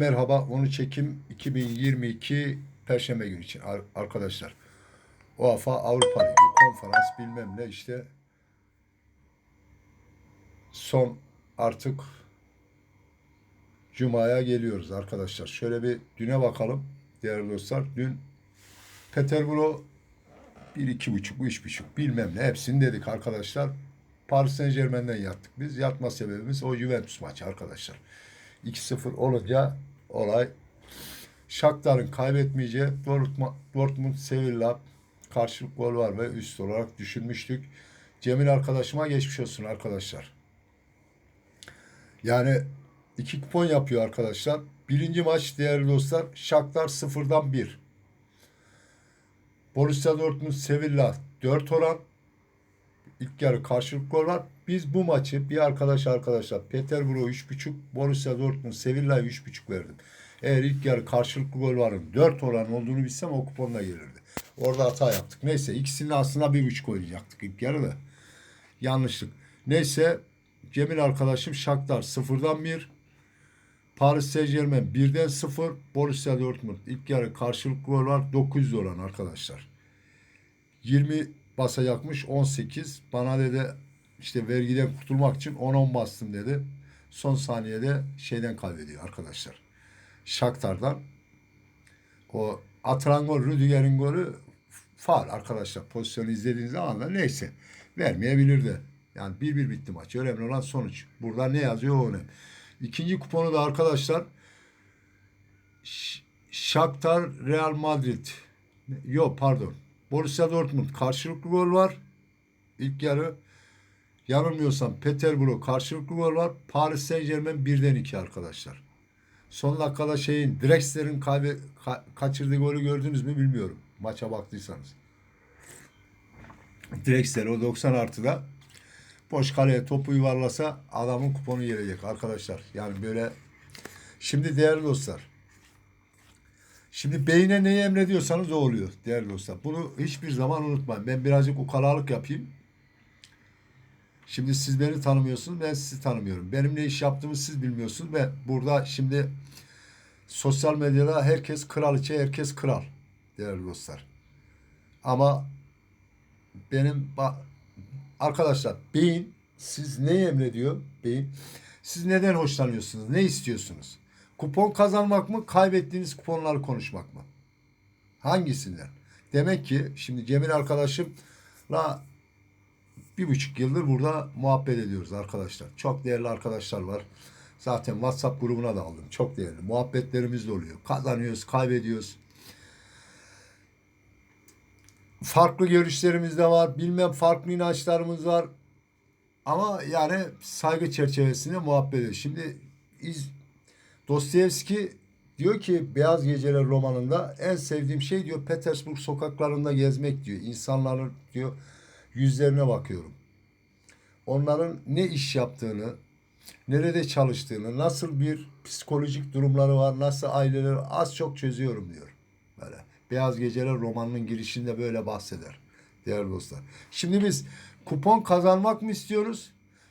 Merhaba, onu çekim 2022 Perşembe günü için ar- arkadaşlar. UEFA Avrupa Ligi, konferans bilmem ne işte son artık Cuma'ya geliyoruz arkadaşlar. Şöyle bir düne bakalım değerli dostlar. Dün buçuk, üç buçuk bilmem ne hepsini dedik arkadaşlar. Paris Saint Germain'den yattık biz. Yatma sebebimiz o Juventus maçı arkadaşlar. 2-0 olunca olay Shakhtar'ın kaybetmeyeceği Dortmund, Dortmund Sevilla karşılık gol var ve üst olarak düşünmüştük. Cemil arkadaşıma geçmiş olsun arkadaşlar. Yani iki kupon yapıyor arkadaşlar. Birinci maç değerli dostlar Shakhtar 0'dan 1. Borussia Dortmund Sevilla 4 oran. İlk yarı karşılık gol var. Biz bu maçı bir arkadaş arkadaşlar Peterborough 3.5 Borussia Dortmund Sevilla'ya 3.5 verdim. Eğer ilk yarı karşılıklı gol varın 4 oran olduğunu bilsem o kuponla gelirdi. Orada hata yaptık. Neyse ikisini aslında 1.5 oynayacaktık ilk yarı da. Yanlışlık. Neyse Cemil arkadaşım Shakhtar 0'dan 1. Paris Saint Germain 1'den 0. Borussia Dortmund ilk yarı karşılıklı gol var 900 oran arkadaşlar. 20 basacakmış 18. Bana dedi işte vergiden kurtulmak için 10-10 bastım dedi. Son saniyede şeyden kaybediyor arkadaşlar. Shakhtar'dan. O atılan gol Rüdiger'in golü faal arkadaşlar. Pozisyonu izlediğiniz zaman da neyse vermeyebilirdi. Yani 1-1 bitti maç. Önemli olan sonuç. Burada ne yazıyor o önemli. İkinci kuponu da arkadaşlar Shakhtar Real Madrid. Yok pardon. Borussia Dortmund karşılıklı gol var. İlk yarı yanılmıyorsam Peterborough karşılıklı gol var. Paris Saint Germain birden iki arkadaşlar. Son dakikada şeyin Drexler'in kaybe, ka- kaçırdığı golü gördünüz mü bilmiyorum. Maça baktıysanız. Drexler o 90 artıda boş kaleye topu yuvarlasa adamın kuponu gelecek arkadaşlar. Yani böyle şimdi değerli dostlar Şimdi beyne neyi emrediyorsanız o oluyor değerli dostlar. Bunu hiçbir zaman unutmayın. Ben birazcık ukalalık yapayım. Şimdi siz beni tanımıyorsunuz, ben sizi tanımıyorum. Benim ne iş yaptığımı siz bilmiyorsunuz ve burada şimdi sosyal medyada herkes kraliçe, herkes kral değerli dostlar. Ama benim arkadaşlar beyin siz neyi emrediyor beyin? Siz neden hoşlanıyorsunuz? Ne istiyorsunuz? Kupon kazanmak mı, kaybettiğiniz kuponları konuşmak mı? Hangisinden? Demek ki şimdi Cemil arkadaşımla bir buçuk yıldır burada muhabbet ediyoruz arkadaşlar. Çok değerli arkadaşlar var. Zaten WhatsApp grubuna da aldım. Çok değerli. Muhabbetlerimiz de oluyor. Kazanıyoruz, kaybediyoruz. Farklı görüşlerimiz de var. Bilmem farklı inançlarımız var. Ama yani saygı çerçevesinde muhabbet ediyoruz. Şimdi iz, Dostoyevski diyor ki Beyaz Geceler romanında en sevdiğim şey diyor Petersburg sokaklarında gezmek diyor. İnsanların diyor yüzlerine bakıyorum. Onların ne iş yaptığını, nerede çalıştığını, nasıl bir psikolojik durumları var, nasıl aileleri az çok çözüyorum diyor. Böyle. Beyaz Geceler romanının girişinde böyle bahseder. Değerli dostlar. Şimdi biz kupon kazanmak mı istiyoruz?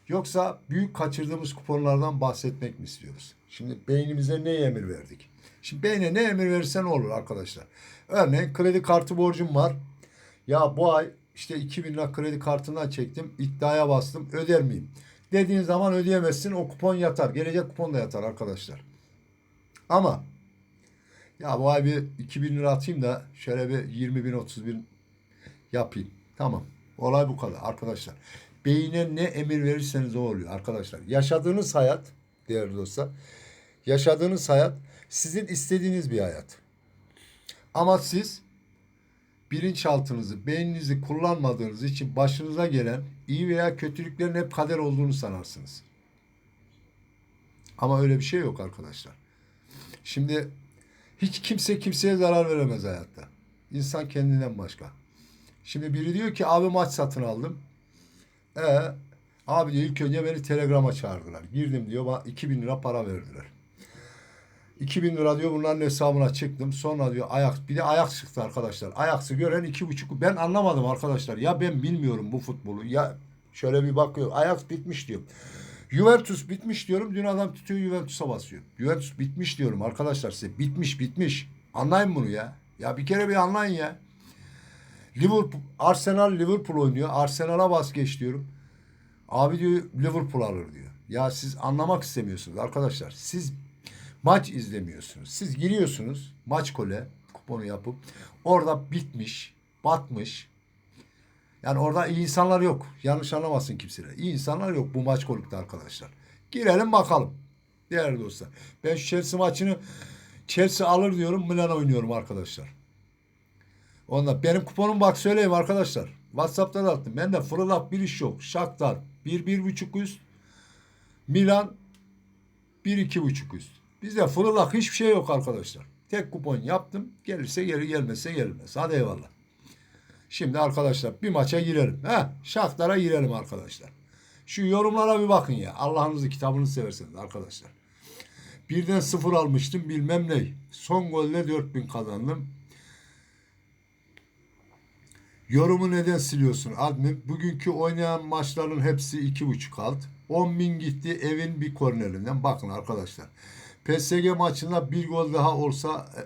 Yoksa büyük kaçırdığımız kuponlardan bahsetmek mi istiyoruz? Şimdi beynimize ne emir verdik? Şimdi beyne ne emir verirsen olur arkadaşlar. Örneğin kredi kartı borcum var. Ya bu ay işte 2000 lira kredi kartından çektim. iddiaya bastım. Öder miyim? Dediğin zaman ödeyemezsin. O kupon yatar. Gelecek kupon da yatar arkadaşlar. Ama ya bu ay bir 2000 lira atayım da şöyle bir 20 bin 30 bin yapayım. Tamam. Olay bu kadar arkadaşlar. Beyine ne emir verirseniz o oluyor arkadaşlar. Yaşadığınız hayat değerli dostlar. Yaşadığınız hayat sizin istediğiniz bir hayat. Ama siz bilinçaltınızı, beyninizi kullanmadığınız için başınıza gelen iyi veya kötülüklerin hep kader olduğunu sanarsınız. Ama öyle bir şey yok arkadaşlar. Şimdi hiç kimse kimseye zarar veremez hayatta. İnsan kendinden başka. Şimdi biri diyor ki abi maç satın aldım. E abi diyor ilk önce beni telegrama çağırdılar. Girdim diyor bana 2000 lira para verdiler. 2000 lira diyor bunların hesabına çıktım. Sonra diyor ayak bir de ayak çıktı arkadaşlar. Ayaksı gören iki buçuk. Ben anlamadım arkadaşlar. Ya ben bilmiyorum bu futbolu. Ya şöyle bir bakıyor. Ayak bitmiş diyor. Juventus bitmiş diyorum. Dün adam tutuyor Juventus'a basıyor. Juventus bitmiş diyorum arkadaşlar size. Bitmiş bitmiş. Anlayın bunu ya. Ya bir kere bir anlayın ya. Liverpool, Arsenal Liverpool oynuyor. Arsenal'a bas geç diyorum. Abi diyor Liverpool alır diyor. Ya siz anlamak istemiyorsunuz arkadaşlar. Siz maç izlemiyorsunuz. Siz giriyorsunuz maç kole kuponu yapıp orada bitmiş, batmış. Yani orada iyi insanlar yok. Yanlış anlamasın kimse. İyi insanlar yok bu maç kolukta arkadaşlar. Girelim bakalım. Değerli dostlar. Ben şu Chelsea maçını Chelsea alır diyorum. Milan oynuyorum arkadaşlar. Onda benim kuponum bak söyleyeyim arkadaşlar. WhatsApp'tan attım. Ben de fırıldak bir iş yok. Shakhtar 1 bir, buçuk üst. Milan 1 iki buçuk üst. Bizde fırıldak hiçbir şey yok arkadaşlar. Tek kupon yaptım. Gelirse geri gelmezse gelmez. Hadi eyvallah. Şimdi arkadaşlar bir maça girelim. He, Shakhtar'a girelim arkadaşlar. Şu yorumlara bir bakın ya. Allah'ınızı kitabını severseniz arkadaşlar. Birden sıfır almıştım bilmem ne. Son golle 4000 kazandım. Yorumu neden siliyorsun admin? Bugünkü oynayan maçların hepsi iki buçuk alt. 10 bin gitti evin bir kornerinden. Bakın arkadaşlar. PSG maçında bir gol daha olsa e,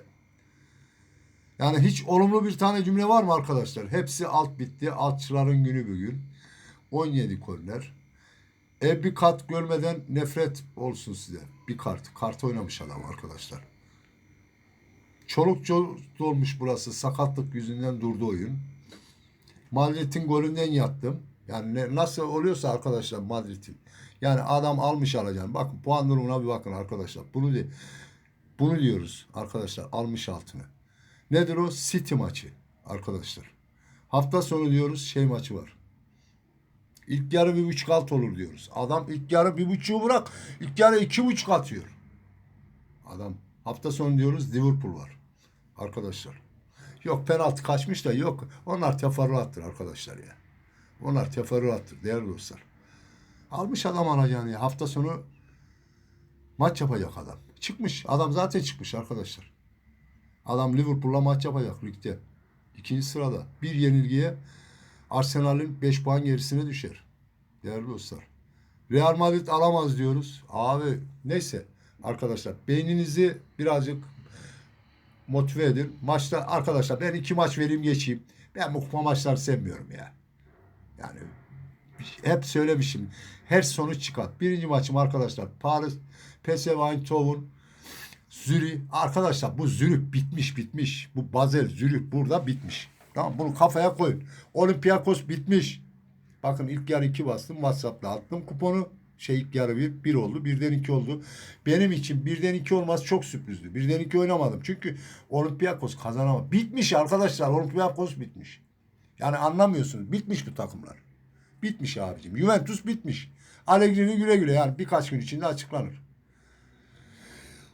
yani hiç olumlu bir tane cümle var mı arkadaşlar? Hepsi alt bitti. Altçıların günü bugün. 17 korner. E bir kart görmeden nefret olsun size. Bir kart. Kart oynamış adam arkadaşlar. Çoluk çoluk dolmuş burası. Sakatlık yüzünden durdu oyun. Madrid'in golünden yattım. Yani ne- nasıl oluyorsa arkadaşlar Madrid'in. Yani adam almış alacağını. Bakın puan durumuna bir bakın arkadaşlar. Bunu de, bunu diyoruz arkadaşlar almış altını. Nedir o? City maçı arkadaşlar. Hafta sonu diyoruz şey maçı var. İlk yarı bir buçuk alt olur diyoruz. Adam ilk yarı bir buçuğu bırak. ilk yarı iki buçuk atıyor. Adam hafta sonu diyoruz Liverpool var. Arkadaşlar. Yok penaltı kaçmış da yok. Onlar teferruattır arkadaşlar ya. Onlar teferruattır değerli dostlar. Almış adam alacağını ya. Hafta sonu maç yapacak adam. Çıkmış. Adam zaten çıkmış arkadaşlar. Adam Liverpool'la maç yapacak ligde. İkinci sırada. Bir yenilgiye Arsenal'in 5 puan gerisine düşer. Değerli dostlar. Real Madrid alamaz diyoruz. Abi neyse arkadaşlar beyninizi birazcık motive edin. Maçta arkadaşlar ben iki maç vereyim geçeyim. Ben bu kupa maçları sevmiyorum ya. Yani hep söylemişim. Her sonuç çıkar. Birinci maçım arkadaşlar Paris, PSV Eindhoven, Zürih. Arkadaşlar bu Zürih bitmiş bitmiş. Bu Basel, Zürih burada bitmiş. Tamam bunu kafaya koyun. Olympiakos bitmiş. Bakın ilk yarı iki bastım. WhatsApp'ta attım kuponu. Şey yarı bir, bir oldu. Birden iki oldu. Benim için birden iki olması çok sürprizdi. Birden iki oynamadım. Çünkü Olympiakos kazanamadı. Bitmiş arkadaşlar. Olympiakos bitmiş. Yani anlamıyorsunuz. Bitmiş bu takımlar. Bitmiş abicim. Juventus bitmiş. Allegri'nin güle güle yani birkaç gün içinde açıklanır.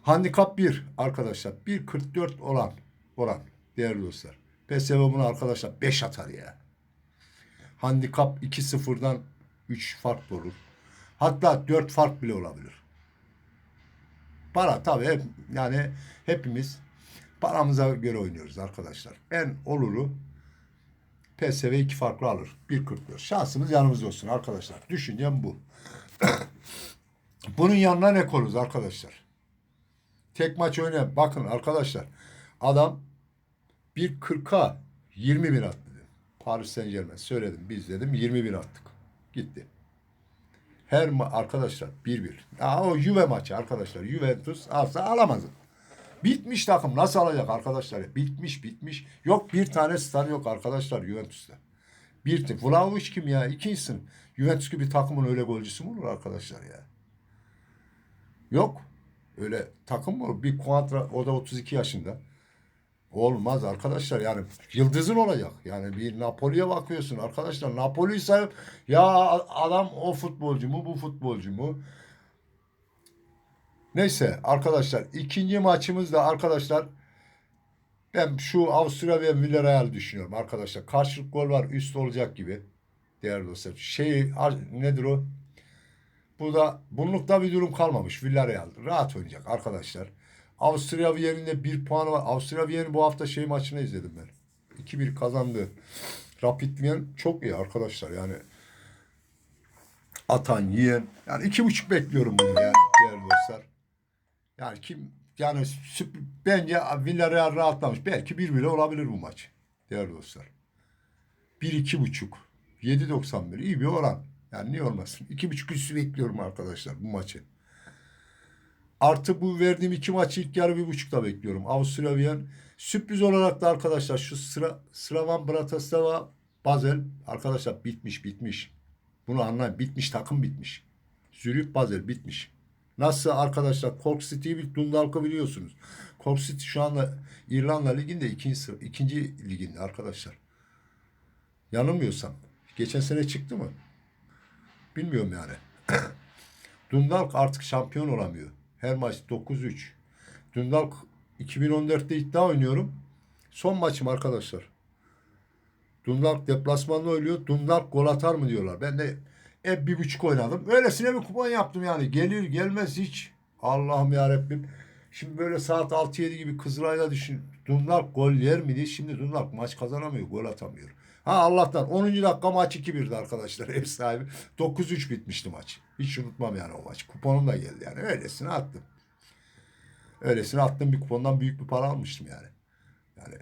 Handikap 1 arkadaşlar. 1.44 olan oran değerli dostlar. PSV bunu arkadaşlar 5 atar ya. Handikap 2-0'dan 3 fark olur. Hatta 4 fark bile olabilir. Para tabii hep, yani hepimiz paramıza göre oynuyoruz arkadaşlar. En oluru PSV 2 farklı alır. 1.44. Şansımız yanımızda olsun arkadaşlar. Düşüncem bu. Bunun yanına ne koyarız arkadaşlar? Tek maç oynayan. Bakın arkadaşlar. Adam 1.40'a 20 bin attı. Paris Saint Germain. Söyledim biz dedim 20 bin attık. Gitti. Her ma- arkadaşlar 1-1. Aa, o Juve maçı arkadaşlar. Juventus alsa alamaz. Bitmiş takım. Nasıl alacak arkadaşlar? Bitmiş bitmiş. Yok bir tane star yok arkadaşlar Juventus'ta. Bir tek. Vlahovic kim ya? İkinci sınıf. Juventus gibi takımın öyle golcüsü mü olur arkadaşlar ya? Yok. Öyle takım mı olur? Bir Kuantra o da 32 yaşında. Olmaz arkadaşlar yani yıldızın olacak. Yani bir Napoli'ye bakıyorsun arkadaşlar. Napoli sayıp ya adam o futbolcu mu bu futbolcu mu? Neyse arkadaşlar ikinci maçımız da arkadaşlar ben şu Avusturya ve Villarreal düşünüyorum arkadaşlar. Karşılık gol var üst olacak gibi. Değerli dostlar. Şey nedir o? Burada bunlukta bir durum kalmamış. Villarreal rahat oynayacak arkadaşlar. Avusturya Viyen'in bir puanı var. Avusturya Viyen'in bu hafta şey maçını izledim ben. 2-1 kazandı. Rapid Wien çok iyi arkadaşlar yani. atan, yiyen. Yani iki buçuk bekliyorum bunu ya değerli dostlar. Yani kim yani bence Villarreal rahatlamış. Belki bir bile olabilir bu maç değerli dostlar. Bir iki buçuk. 7.91 iyi bir oran. Yani niye olmasın? İki buçuk üstü bekliyorum arkadaşlar bu maçı. Artı bu verdiğim iki maçı ilk yarı bir buçukta bekliyorum. Avusturya Viyen. Sürpriz olarak da arkadaşlar şu sıra Slavan Bratislava Basel arkadaşlar bitmiş bitmiş. Bunu anlayın. Bitmiş takım bitmiş. Zürich Basel bitmiş. Nasıl arkadaşlar Cork City'yi bir Dundalk'ı biliyorsunuz. Cork City şu anda İrlanda Ligi'nde ikinci, ikinci liginde arkadaşlar. Yanılmıyorsam. Geçen sene çıktı mı? Bilmiyorum yani. Dundalk artık şampiyon olamıyor. Her maç 9-3. Dundalk 2014'te iddia oynuyorum. Son maçım arkadaşlar. Dundalk deplasmanla oynuyor. Dundalk gol atar mı diyorlar. Ben de hep bir buçuk oynadım. Öylesine bir kupon yaptım yani. Gelir gelmez hiç. Allah'ım ya Rabbim. Şimdi böyle saat 6-7 gibi Kızılay'da düşün. Dundalk gol yer mi diye. Şimdi Dundalk maç kazanamıyor. Gol atamıyor. Ha Allah'tan 10. dakika maç 2-1'di arkadaşlar. Ev sahibi. 9-3 bitmişti maç. Hiç unutmam yani o maç. Kuponum da geldi yani. Öylesine attım. Öylesine attım bir kupondan büyük bir para almıştım yani. Yani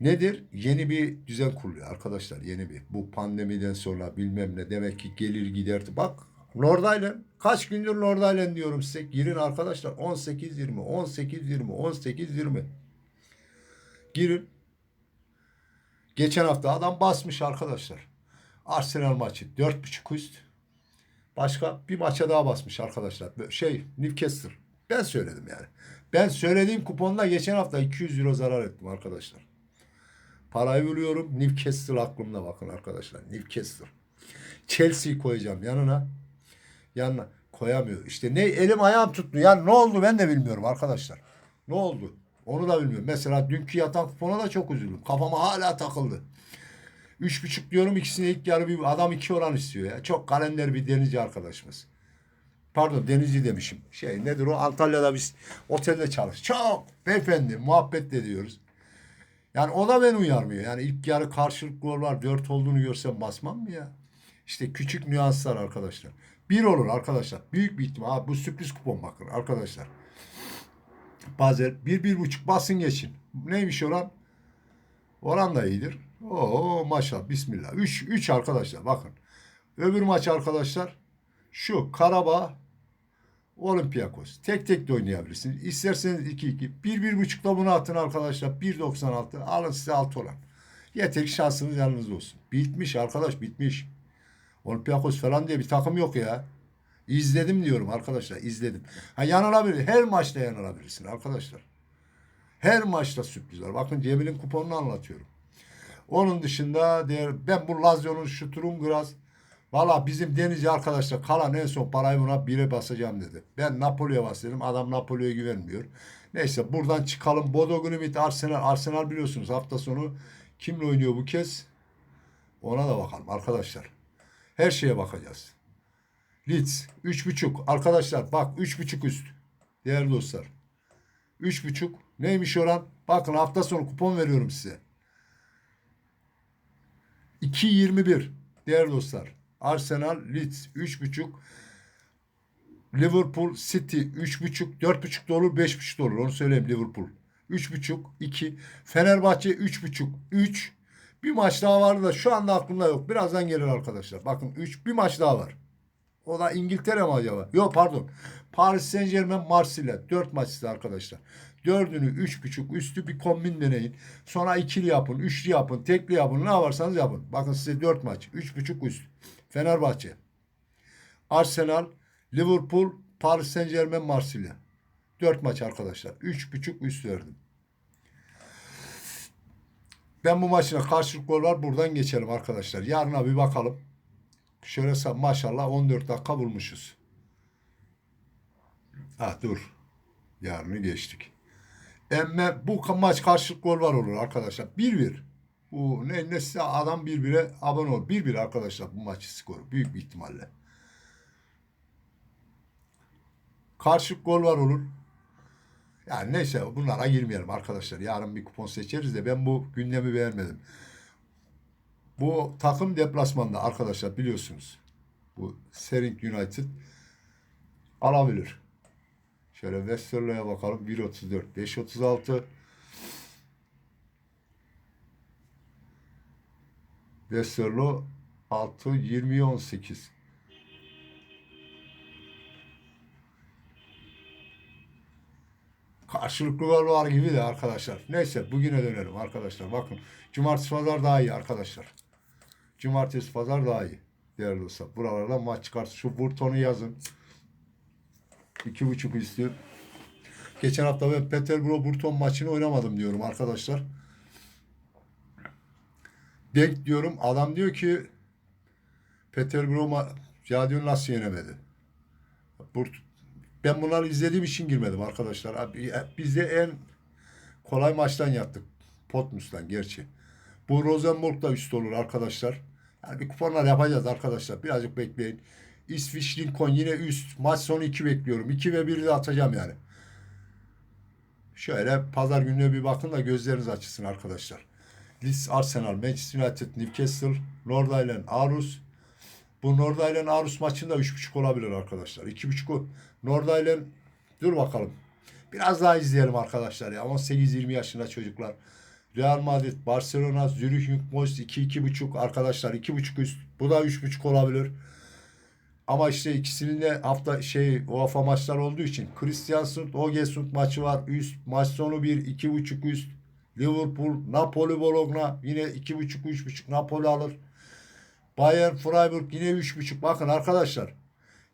nedir? Yeni bir düzen kuruluyor arkadaşlar. Yeni bir. Bu pandemiden sonra bilmem ne demek ki gelir gider. Bak Lord Island. Kaç gündür Lord Island diyorum size. Girin arkadaşlar. 18-20, 18-20, 18-20. Girin. Geçen hafta adam basmış arkadaşlar. Arsenal maçı 4.5 üst. Başka bir maça daha basmış arkadaşlar. Şey Newcastle. Ben söyledim yani. Ben söylediğim kuponla geçen hafta 200 euro zarar ettim arkadaşlar. Parayı vuruyorum. Newcastle aklımda bakın arkadaşlar. Newcastle. Chelsea koyacağım yanına. Yanına koyamıyor. İşte ne elim ayağım tuttu. Yani ne oldu ben de bilmiyorum arkadaşlar. Ne oldu? Onu da bilmiyorum. Mesela dünkü yatan kupona da çok üzüldüm. Kafama hala takıldı. Üç buçuk diyorum ikisine ilk yarı bir adam iki oran istiyor ya. Çok kalender bir denizci arkadaşımız. Pardon denizci demişim. Şey nedir o Antalya'da biz otelde çalış. Çok beyefendi muhabbet de diyoruz. Yani o da beni uyarmıyor. Yani ilk yarı karşılıklı gol var. Dört olduğunu görsem basmam mı ya? İşte küçük nüanslar arkadaşlar. Bir olur arkadaşlar. Büyük bir ihtimal. Abi bu sürpriz kupon bakın arkadaşlar. Bazen bir, bir buçuk basın geçin. Neymiş oran? Oran da iyidir. Oo maşallah bismillah. Üç, üç arkadaşlar bakın. Öbür maç arkadaşlar şu Karabağ Olympiakos. Tek tek de oynayabilirsiniz. İsterseniz 2-2. 1-1.5'da bunu atın arkadaşlar. 1.96. Alın size alt olan. Yeter ki şansınız yanınızda olsun. Bitmiş arkadaş bitmiş. Olympiakos falan diye bir takım yok ya. İzledim diyorum arkadaşlar izledim. Ha yanılabilir. Her maçta yanılabilirsin arkadaşlar. Her maçta sürpriz var. Bakın Cemil'in kuponunu anlatıyorum. Onun dışında diğer ben bu Lazio'nun şu Turungram Valla bizim denizci arkadaşlar kalan en son parayı buna bire basacağım dedi. Ben Napoli'ye basıyorum. Adam Napoli'ye güvenmiyor. Neyse buradan çıkalım. Bodo Glimt Arsenal. Arsenal biliyorsunuz hafta sonu kimle oynuyor bu kez? Ona da bakalım arkadaşlar. Her şeye bakacağız. Leeds 3.5. Arkadaşlar bak 3.5 üst. Değerli dostlar. 3.5. Neymiş oran? Bakın hafta sonu kupon veriyorum size. 2.21. Değerli dostlar. Arsenal, Leeds 3.5. Liverpool, City 3.5, 4.5 da olur, 5.5 da olur. Onu söyleyeyim Liverpool. 3.5, 2. Fenerbahçe 3.5, 3. Bir maç daha vardı da şu anda aklımda yok. Birazdan gelir arkadaşlar. Bakın 3 bir maç daha var. O da İngiltere mi acaba? Yok pardon. Paris Saint Germain Marsilya. 4 maçtı arkadaşlar. Dördünü üç buçuk üstü bir kombin deneyin. Sonra ikili yapın, üçlü yapın, tekli yapın. Ne yaparsanız yapın. Bakın size dört maç. Üç buçuk üst. Fenerbahçe. Arsenal, Liverpool, Paris Saint Germain, Marsilya. Dört maç arkadaşlar. Üç buçuk üst verdim. Ben bu maçına karşılık gol var. Buradan geçelim arkadaşlar. Yarına bir bakalım. Şöyle maşallah 14 dakika bulmuşuz. Ha dur. Yarını geçtik. Emme bu maç karşılık gol var olur arkadaşlar. 1-1. Bu ne, ne size adam 1-1'e abone ol. 1-1 arkadaşlar bu maçı skoru. Büyük bir ihtimalle. Karşılık gol var olur. Yani neyse bunlara girmeyelim arkadaşlar. Yarın bir kupon seçeriz de ben bu gündemi beğenmedim. Bu takım deplasmanda arkadaşlar biliyorsunuz. Bu Sering United alabilir. Şöyle Westerlo'ya bakalım. 1.34, 5.36. Westerlo 6, 20, 18. Karşılıklı gol var gibi de arkadaşlar. Neyse bugüne dönelim arkadaşlar. Bakın cumartesi pazar daha iyi arkadaşlar. Cumartesi pazar daha iyi. Değerli dostlar. Buralardan maç çıkart. Şu Burton'u yazın. İki buçuk üstü. Geçen hafta ben Peterborough Burton maçını oynamadım diyorum arkadaşlar. Denk diyorum. Adam diyor ki Peterborough ya diyor nasıl yenemedi? Burt ben bunları izlediğim için girmedim arkadaşlar. Abi, Biz de en kolay maçtan yattık. Potmus'tan gerçi. Bu Rosenborg da üst olur arkadaşlar. Yani bir kuponlar yapacağız arkadaşlar. Birazcık bekleyin. İsviç Lincoln yine üst. Maç sonu 2 bekliyorum. 2 ve 1'i de atacağım yani. Şöyle pazar gününe bir bakın da gözleriniz açılsın arkadaşlar. Leeds Arsenal, Manchester United, Newcastle, North Island, Aarhus. Bu North Island Aarhus maçında 3.5 olabilir arkadaşlar. 2.5 North Island dur bakalım. Biraz daha izleyelim arkadaşlar ya. 18-20 yaşında çocuklar. Real Madrid, Barcelona, Zürich, Boys 2-2.5 arkadaşlar. 2.5 üst. Bu da 3.5 olabilir. Ama işte ikisinin de hafta şey UEFA maçlar olduğu için Kristiansund, Ogesund maçı var. Üst. Maç sonu 1, 2.5 üst. Liverpool, Napoli, Bologna yine 2.5, 3.5 Napoli alır. Bayern, Freiburg yine 3.5. Bakın arkadaşlar.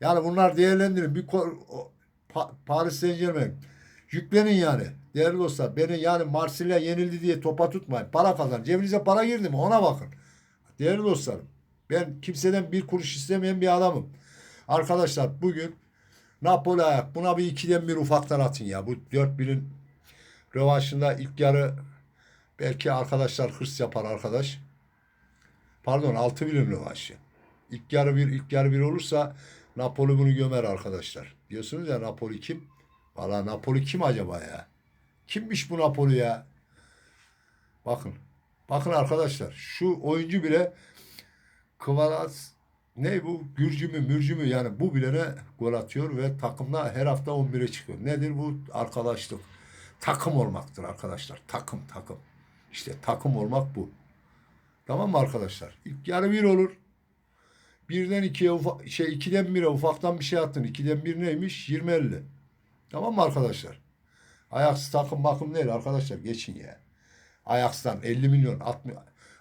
Yani bunlar değerlendirin. Bir Paris Saint Germain. Yüklenin yani. Değerli dostlar beni yani Marsilya yenildi diye topa tutmayın. Para kazan. Cebinize para girdi mi ona bakın. Değerli dostlarım. Ben kimseden bir kuruş istemeyen bir adamım. Arkadaşlar bugün Napoli ayak. Buna bir ikiden bir ufaktan atın ya. Bu 4-1'in rövanşında ilk yarı belki arkadaşlar hırs yapar arkadaş. Pardon 6-1'in rövanşı. İlk yarı bir, ilk yarı bir olursa Napoli bunu gömer arkadaşlar. Diyorsunuz ya Napoli kim? Valla Napoli kim acaba ya? Kimmiş bu Napoli ya? Bakın. Bakın arkadaşlar. Şu oyuncu bile Kvaras ne bu? Gürcü mü, mürcü mü? Yani bu bilene gol atıyor ve takımda her hafta 11'e çıkıyor. Nedir bu? Arkadaşlık. Takım olmaktır arkadaşlar. Takım, takım. İşte takım olmak bu. Tamam mı arkadaşlar? İlk yarı bir olur. Birden ikiye ufa, şey ikiden bire ufaktan bir şey attın. İkiden bir neymiş? 20-50. Tamam mı arkadaşlar? Ajax takım bakım değil arkadaşlar. Geçin ya. Ajax'tan 50 milyon 60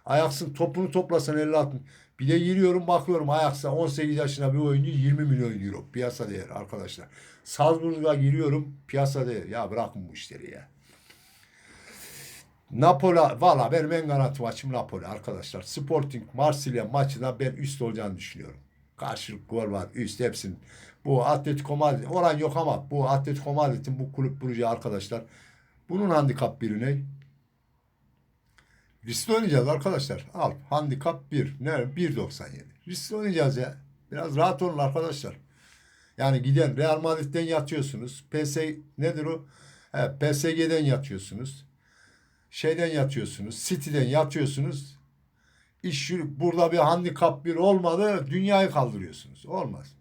Ajax'ın topunu toplasan 50 60. Bir de giriyorum bakıyorum Ajax'a 18 yaşına bir oyuncu 20 milyon euro piyasa değeri arkadaşlar. Salzburg'a giriyorum piyasa değeri. Ya bırakın bu işleri ya. Napoli valla benim en garanti maçım Napoli arkadaşlar. Sporting Marsilya maçında ben üst olacağını düşünüyorum. Karşılık gol var üst hepsinin. Bu Atletico Madrid oran yok ama bu Atletico Madrid'in bu kulüp Brugge arkadaşlar. Bunun handikap biri ne? Riskli oynayacağız arkadaşlar. Al handikap 1. Ne? 1.97. Riskli oynayacağız ya. Biraz rahat olun arkadaşlar. Yani giden Real Madrid'den yatıyorsunuz. PS nedir o? He, PSG'den yatıyorsunuz. Şeyden yatıyorsunuz. City'den yatıyorsunuz. İş burada bir handikap bir olmadı. Dünyayı kaldırıyorsunuz. Olmaz.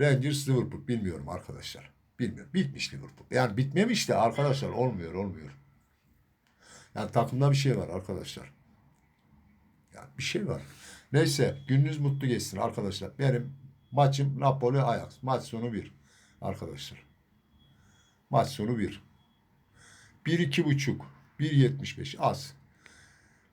Rangers Liverpool bilmiyorum arkadaşlar. Bilmiyorum. Bitmiş Liverpool. Yani bitmemiş de arkadaşlar olmuyor olmuyor. Yani takımda bir şey var arkadaşlar. Yani bir şey var. Neyse gününüz mutlu geçsin arkadaşlar. Benim maçım Napoli Ajax. Maç sonu 1 arkadaşlar. Maç sonu 1. 1 iki buçuk. 1.75 az.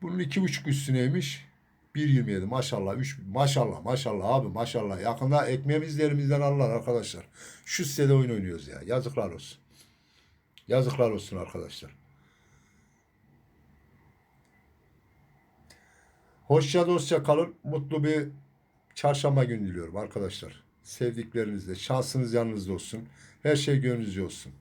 Bunun iki buçuk üstüneymiş. 1.27 maşallah. 3 maşallah maşallah abi maşallah. Yakında ekmeğimizi de elimizden alırlar arkadaşlar. Şu sitede oyun oynuyoruz ya. Yazıklar olsun. Yazıklar olsun arkadaşlar. Hoşça dostça kalın. Mutlu bir çarşamba günü diliyorum arkadaşlar. Sevdiklerinizle. Şansınız yanınızda olsun. Her şey gönlünüzce olsun.